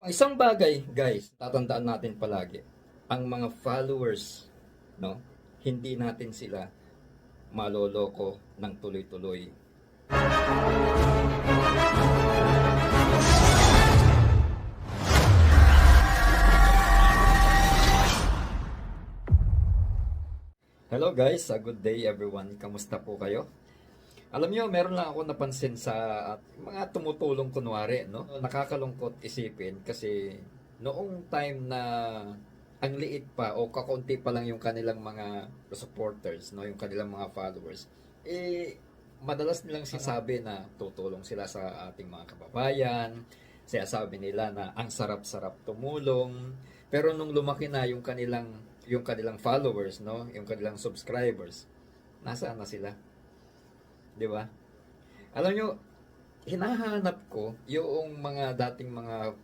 Isang bagay, guys, tatandaan natin palagi, ang mga followers, no, hindi natin sila maloloko ng tuloy-tuloy. Hello guys, a good day everyone. Kamusta po kayo? Alam nyo, meron lang ako napansin sa mga tumutulong kunwari, no? Nakakalungkot isipin kasi noong time na ang liit pa o kakunti pa lang yung kanilang mga supporters, no? Yung kanilang mga followers, eh, madalas nilang sinasabi na tutulong sila sa ating mga kababayan, sinasabi nila na ang sarap-sarap tumulong, pero nung lumaki na yung kanilang yung kanilang followers, no? Yung kanilang subscribers, nasaan na sila? 'Di ba? Alam nyo, hinahanap ko yung mga dating mga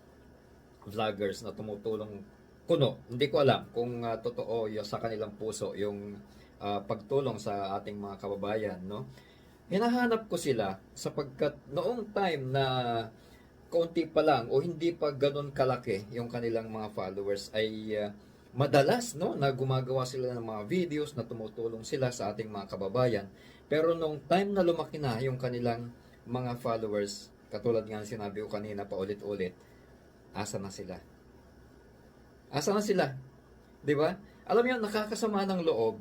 vloggers na tumutulong kuno. Hindi ko alam kung ah, totoo yung sa kanilang puso yung ah, pagtulong sa ating mga kababayan, no? Hinahanap ko sila sapagkat noong time na kaunti pa lang o hindi pa ganun kalaki yung kanilang mga followers ay ah, madalas no na gumagawa sila ng mga videos na tumutulong sila sa ating mga kababayan pero nung time na lumaki na yung kanilang mga followers katulad nga ng sinabi ko kanina pa ulit-ulit asa na sila. Asa na sila. 'di ba? Alam niyo nakakasama ng loob.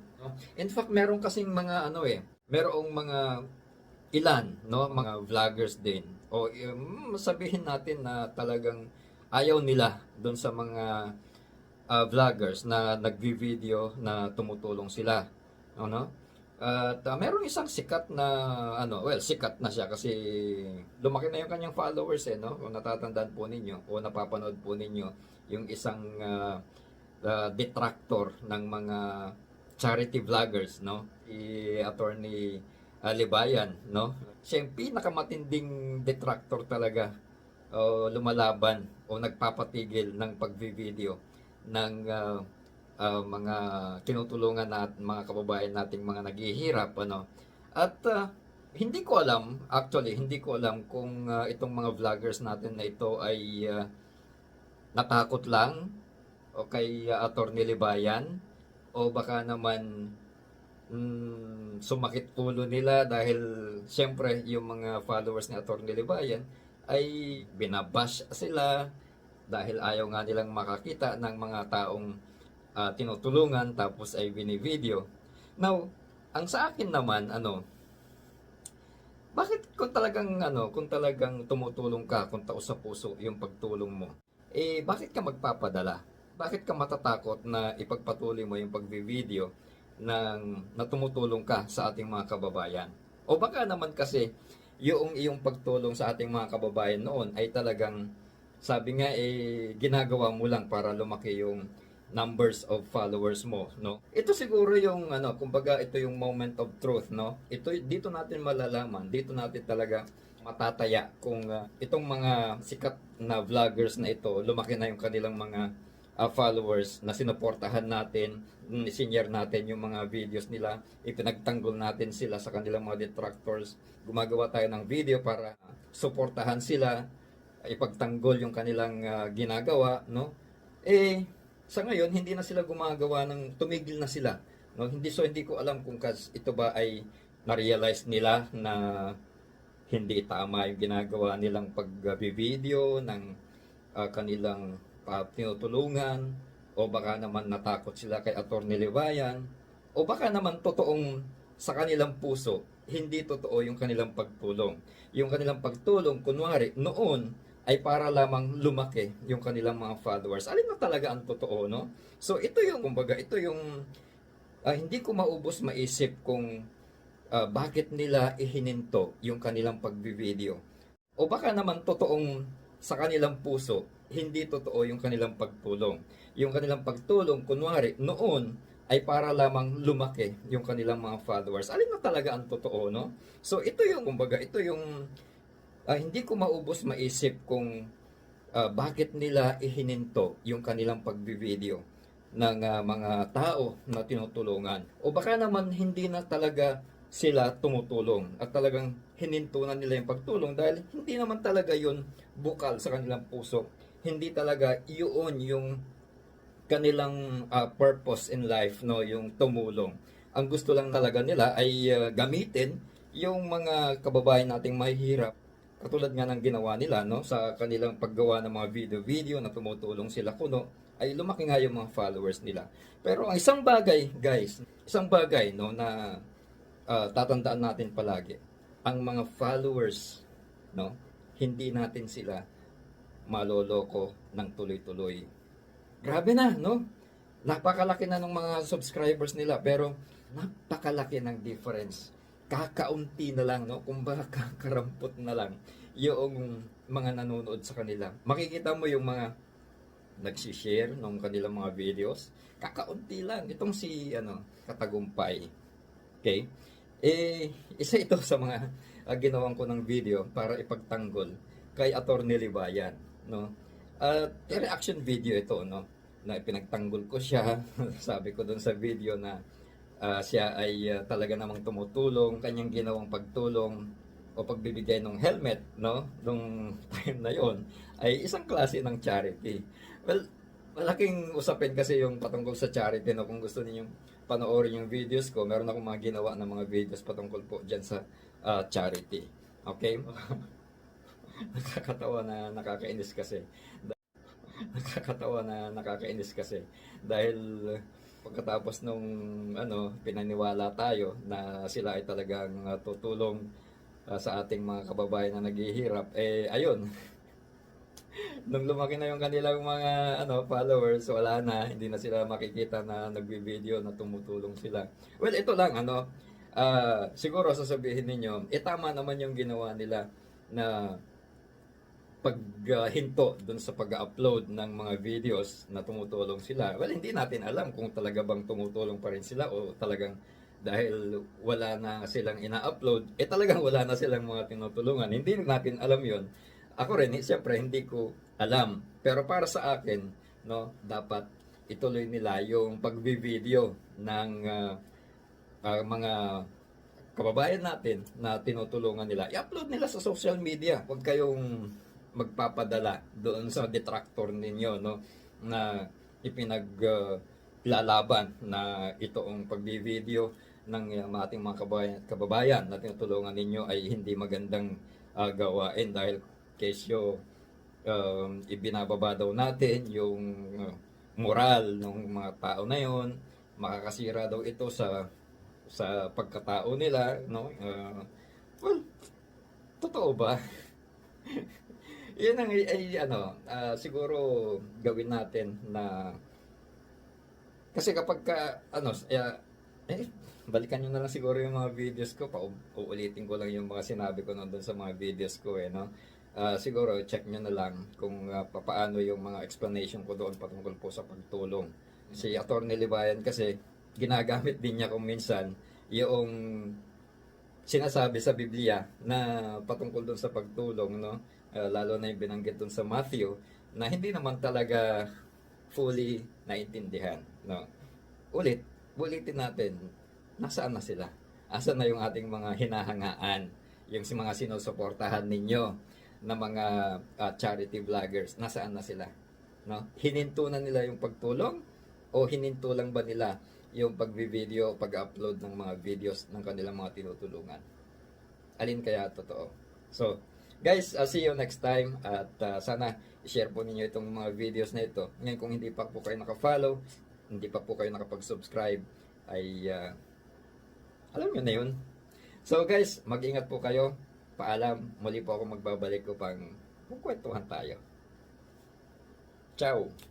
In fact meron kasing mga ano eh merong mga ilan no? Mga vloggers din. O um, sabihin natin na talagang ayaw nila doon sa mga uh, vloggers na nagvi-video na tumutulong sila. Ano? At uh, meron isang sikat na ano, well, sikat na siya kasi lumaki na yung kanyang followers eh, no? Kung natatandaan po ninyo o napapanood po ninyo yung isang uh, uh, detractor ng mga charity vloggers, no? Si attorney uh, Libayan, no? Siya yung pinakamatinding detractor talaga o lumalaban o nagpapatigil ng pagvi-video ng uh, uh, mga tinutulungan nat mga kababayan nating mga naghihirap ano. At uh, hindi ko alam actually hindi ko alam kung uh, itong mga vloggers natin na ito ay uh, natakot lang o kay uh, Attorney Libayan o baka naman mm, sumakit ulo nila dahil siyempre yung mga followers ni Attorney Libayan ay binabash sila dahil ayaw nga nilang makakita ng mga taong ah, tinutulungan tapos ay binivideo. Now, ang sa akin naman, ano, bakit kung talagang, ano, kung talagang tumutulong ka, kung tao sa puso yung pagtulong mo, eh, bakit ka magpapadala? Bakit ka matatakot na ipagpatuloy mo yung pagbivideo ng, na tumutulong ka sa ating mga kababayan? O baka naman kasi, yung iyong pagtulong sa ating mga kababayan noon ay talagang sabi nga eh ginagawa mo lang para lumaki yung numbers of followers mo, no? Ito siguro yung ano, kumbaga ito yung moment of truth, no? Ito dito natin malalaman, dito natin talaga matataya kung ah, itong mga sikat na vloggers na ito, lumaki na yung kanilang mga ah, followers na sinuportahan natin, sinyer natin yung mga videos nila, ipinagtanggol natin sila sa kanilang mga detractors, gumagawa tayo ng video para suportahan sila, ipagtanggol yung kanilang ah, ginagawa, no? Eh, sa ngayon, hindi na sila gumagawa ng, tumigil na sila. No? Hindi, so, hindi ko alam kung kas, ito ba ay na-realize nila na hindi tama yung ginagawa nilang pag-video ng ah, kanilang uh, tinutulungan o baka naman natakot sila kay Atty. Libayan o baka naman totoong sa kanilang puso hindi totoo yung kanilang pagtulong. Yung kanilang pagtulong, kunwari, noon, ay para lamang lumaki yung kanilang mga followers. Alin na talaga ang totoo, no? So, ito yung, kumbaga, ito yung, ah, hindi ko maubos maisip kung ah, bakit nila ihininto yung kanilang pagbivideo. O baka naman totoong sa kanilang puso, hindi totoo yung kanilang pagtulong. Yung kanilang pagtulong, kunwari, noon, ay para lamang lumaki yung kanilang mga followers. Alin na talaga ang totoo, no? So, ito yung, kumbaga, ito yung ah, hindi ko maubos maisip kung ah, bakit nila ihininto yung kanilang pagbivideo ng ah, mga tao na tinutulungan. O baka naman hindi na talaga sila tumutulong at talagang hininto na nila yung pagtulong dahil hindi naman talaga yun bukal sa kanilang puso. hindi talaga iyon yung kanilang ah, purpose in life, no, yung tumulong. Ang gusto lang talaga nila ay ah, gamitin yung mga kababayan nating mahihirap. Katulad nga ng ginawa nila, no, sa kanilang paggawa ng mga video-video na tumutulong sila kuno, ay lumaki nga yung mga followers nila. Pero ang isang bagay, guys, isang bagay, no, na ah, tatandaan natin palagi, ang mga followers, no, hindi natin sila maloloko ng tuloy-tuloy. Grabe na, no? Napakalaki na ng mga subscribers nila, pero napakalaki ng difference. Kakaunti na lang, no? Kumbaga kakarampot na lang yung mga nanonood sa kanila. Makikita mo yung mga nagsishare ng kanilang mga videos. Kakaunti lang. Itong si, ano, Katagumpay. Okay? Eh, isa ito sa mga uh, ginawan ko ng video para ipagtanggol kay Attorney Libayan, no? At reaction video ito, no? Na pinagtanggol ko siya. Sabi ko doon sa video na ah, siya ay ah, talaga namang tumutulong, kanyang ginawang pagtulong o pagbibigay ng helmet, no? Nung time na yon ay isang klase ng charity. Well, malaking usapin kasi yung patungkol sa charity, no? Kung gusto ninyong panoorin yung videos ko, meron akong mga ginawa ng mga videos patungkol po dyan sa ah, charity. Okay? nakakatawa na nakakainis kasi. nakakatawa na nakakainis kasi. Dahil pagkatapos nung ano, pinaniwala tayo na sila ay talagang ah, tutulong ah, sa ating mga kababayan na naghihirap, eh ayun. Nung lumaki na yung kanilang mga ano followers, wala na, hindi na sila makikita na nagbi-video na tumutulong sila. Well, ito lang ano, ah, siguro sasabihin ninyo, eh tama naman yung ginawa nila na paghinto dun sa pag-upload ng mga videos na tumutulong sila. Well, hindi natin alam kung talaga bang tumutulong pa rin sila o talagang dahil wala na silang ina-upload, eh talagang wala na silang mga tinutulungan. Hindi natin alam yon. Ako rin, eh, siyempre, hindi ko alam. Pero para sa akin, no, dapat ituloy nila yung pagbi-video ng ah, ah, mga kababayan natin na tinutulungan nila. I-upload nila sa social media. Huwag kayong magpapadala doon sa detractor ninyo no? Na ipinag ah, lalaban na itoong pagbi-video ng uh, ating mga kababayan, kababayan na tinutulungan ninyo ay hindi magandang ah, gawain dahil kesyo um, ibinababa daw natin yung uh, moral ng mga tao na yon makakasira daw ito sa sa pagkatao nila no? Ah, well totoo ba yun ang ay, ano ah, siguro gawin natin na kasi kapag ka ano eh, eh balikan nyo na lang siguro yung mga videos ko pa uulitin ko lang yung mga sinabi ko nandun sa mga videos ko eh no? Ah, siguro check nyo na lang kung ah, papaano yung mga explanation ko doon patungkol po sa pagtulong. Si Attorney Libayan kasi ginagamit din niya kung minsan yung sinasabi sa Biblia na patungkol doon sa pagtulong no? Ah, lalo na yung binanggit doon sa Matthew na hindi naman talaga fully naintindihan no? Ulit ulitin natin nasaan na sila? Asan na yung ating mga hinahangaan? Yung si mga sinusuportahan ninyo na mga ah, charity vloggers nasaan na sila? No? Hininto na nila yung pagtulong o hininto lang ba nila yung pagbi-video pag-upload ng mga videos ng kanilang mga tinutulungan. Alin kaya totoo? So guys uh, see you next time at uh, sana i-share po ninyo itong mga videos na ito. Ngayon kung hindi pa po kayo naka-follow hindi pa po kayo nakapag-subscribe ay uh, alam nyo na yun. So guys mag-ingat po kayo. Paalam. Muli po ako magbabalik upang magkwentuhan tayo. Ciao